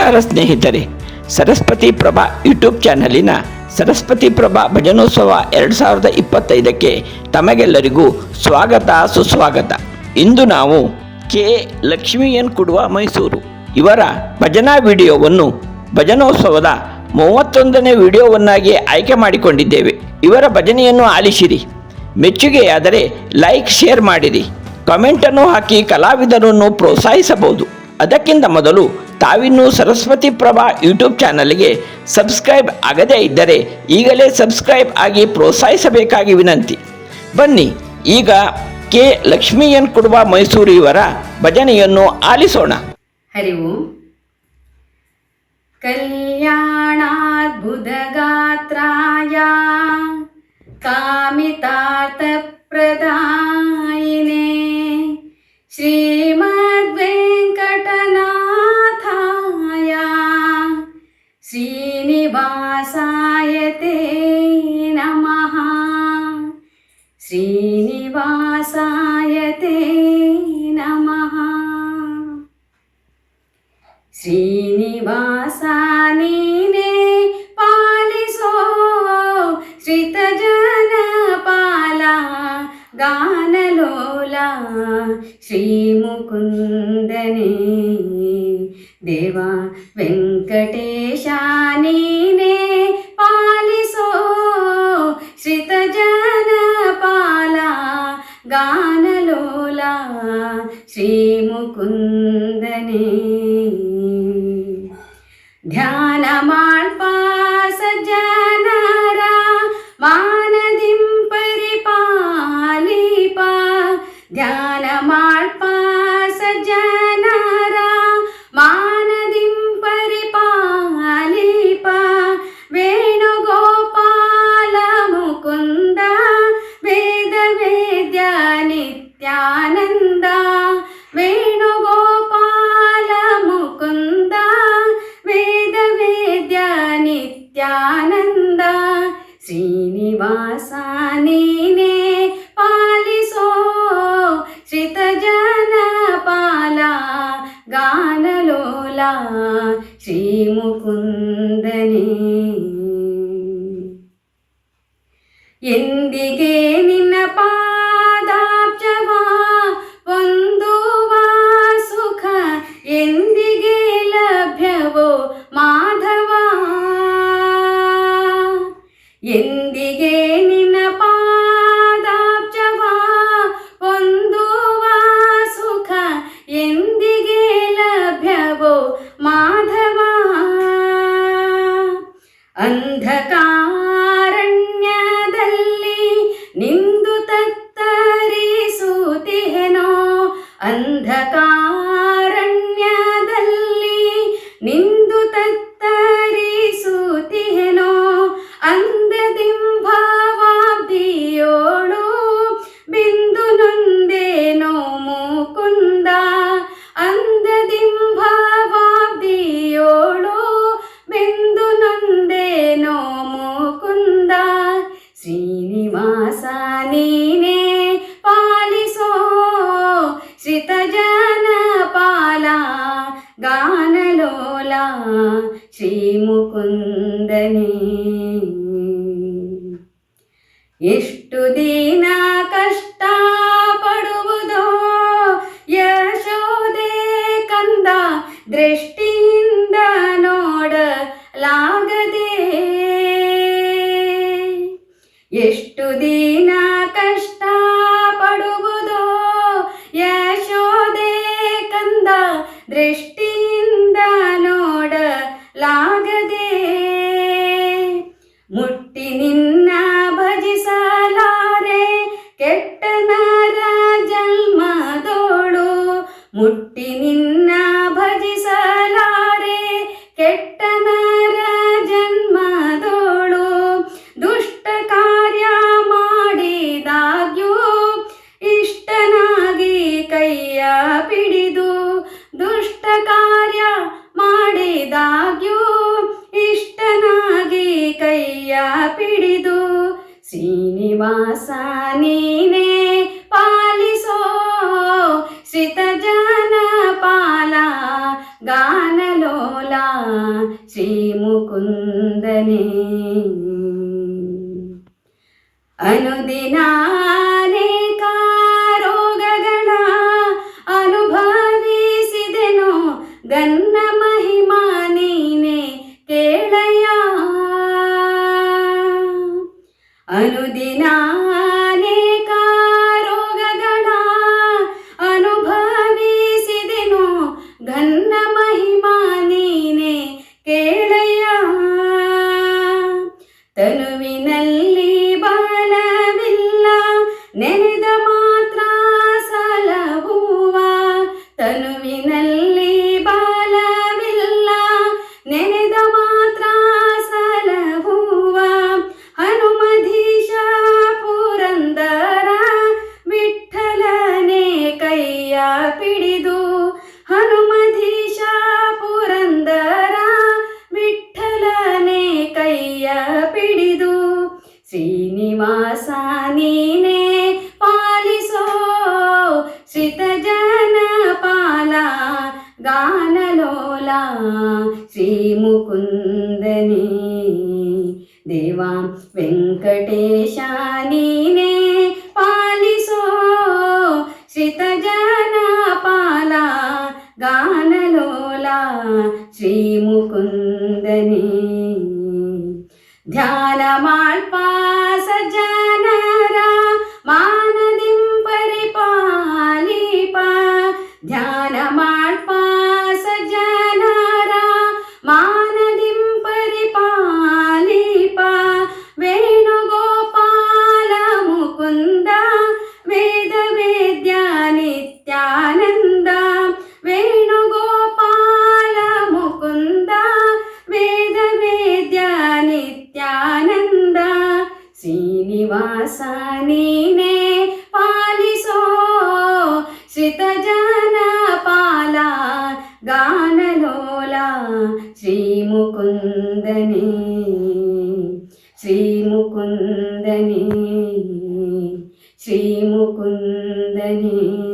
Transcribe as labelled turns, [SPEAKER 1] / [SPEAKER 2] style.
[SPEAKER 1] ನಮಸ್ಕಾರ ಸ್ನೇಹಿತರೆ, ಸರಸ್ವತಿ ಪ್ರಭಾ ಯೂಟ್ಯೂಬ್ ಚಾನಲಿನ ಸರಸ್ವತಿ ಪ್ರಭಾ ಭಜನೋತ್ಸವ ಎರಡು ಸಾವಿರದ ಇಪ್ಪತ್ತೈದಕ್ಕೆ ತಮಗೆಲ್ಲರಿಗೂ ಸ್ವಾಗತ, ಸುಸ್ವಾಗತ. ಇಂದು ನಾವು ಕೆ. ಲಕ್ಷ್ಮಿಯನ್ ಕುಡುವ ಮೈಸೂರು. ಇವರ ಭಜನಾ ವಿಡಿಯೋವನ್ನು ಭಜನೋತ್ಸವದ ಮೂವತ್ತೊಂದನೇ ವಿಡಿಯೋವನ್ನಾಗಿ ಆಯ್ಕೆ ಮಾಡಿಕೊಂಡಿದ್ದೇವೆ. ಇವರ ಭಜನೆಯನ್ನು ಆಲಿಸಿರಿ. ಮೆಚ್ಚುಗೆಯಾದರೆ ಲೈಕ್, ಶೇರ್ ಮಾಡಿರಿ. ಕಮೆಂಟನ್ನು ಹಾಕಿ ಕಲಾವಿದರನ್ನು ಪ್ರೋತ್ಸಾಹಿಸಬಹುದು. ಅದಕ್ಕಿಂತ ಮೊದಲು ತಾವಿನ್ನೂ ಸರಸ್ವತಿ ಪ್ರಭಾ ಯೂಟ್ಯೂಬ್ ಚಾನಲ್ಗೆ ಸಬ್ಸ್ಕ್ರೈಬ್ ಆಗದೇ ಇದ್ದರೆ ಈಗಲೇ ಸಬ್ಸ್ಕ್ರೈಬ್ ಆಗಿ ಪ್ರೋತ್ಸಾಹಿಸಬೇಕಾಗಿ ವಿನಂತಿ. ಬನ್ನಿ, ಈಗ ಕೆ. ಲಕ್ಷ್ಮೀಯನ್ ಕೊಡುವ ಇವರ ಭಜನೆಯನ್ನು ಆಲಿಸೋಣ.
[SPEAKER 2] ಹರಿ ಓಂ. ಕಾಮಿತಾರ್ಥ ಪ್ರದಾಯಿನೇ ಶ್ರೀ శ్రీనివాసాయ తే నమ శ్రీనివాసానే పాలిసో శ్రితజన పాల గానలోలా శ్రీముకుందనే దేవా వెంకటేశానే గానలోలా శ్రీముకుందనే ಶ್ರೀನಿವಾಸ ನೀನೇ ಪಾಲಿಸೋ ಶ್ರಿತಜನಪಾಲ ಗಾನಲೋಲ ಶ್ರೀಮುಕುಂದನೇ ಎಂದಿಗೆ ನಿನ್ನ ಪಾದಾಬ್ಜವ ಹೊಂದುವ ಸುಖ ಎಂದಿಗೆ ಲಭ್ಯವೋ ಮಾಧವ ಎಂದಿಗೆ ಅಂಧಕಾರಣ್ಯದಲ್ಲಿ ನಿನ್ನ ಶ್ರೀಮುಕುಂದನೇ ಎಷ್ಟು ದಿನ ಕಷ್ಟ ಪಡುವುದೋ ಯಶೋದೆ ಕಂದ ದೃಷ್ಟಿಯಿಂದ ನೋಡಲಾಗದೆ. ಎಷ್ಟು ದಿನ ഗാനലോല ശ്രീ മുകുന്ദനെ അനുദിനാനെ കാരോഗണ അനുഭവിസിതനോ ഗന്ന ಪಿಡಿದು ಹನುಮಧೀಶ ಪುರಂದರ ವಿಠಲನೆ ಕೈಯ ಪಿಡಿದು ಶ್ರೀನಿವಾಸ ನೀನೇ ಪಾಲಿಸೋ ಶ್ರಿತ ಜನ ಪಾಲ ಗಾನಲೋಲ ಶ್ರೀ ಮುಕುಂದನೇ ದೇವಾ ವೆಂಕಟೇಶ ನೀನೇ ಪಾಲಿಸೋ ಶ್ರಿತ ಜನ ಪಾಲ గానలోలా శ్రీముకుందని. ధ్యానమా శ్రీత జనపాల గానలోల శ్రీముకుందని. శ్రీముకుందని. శ్రీముకుందని.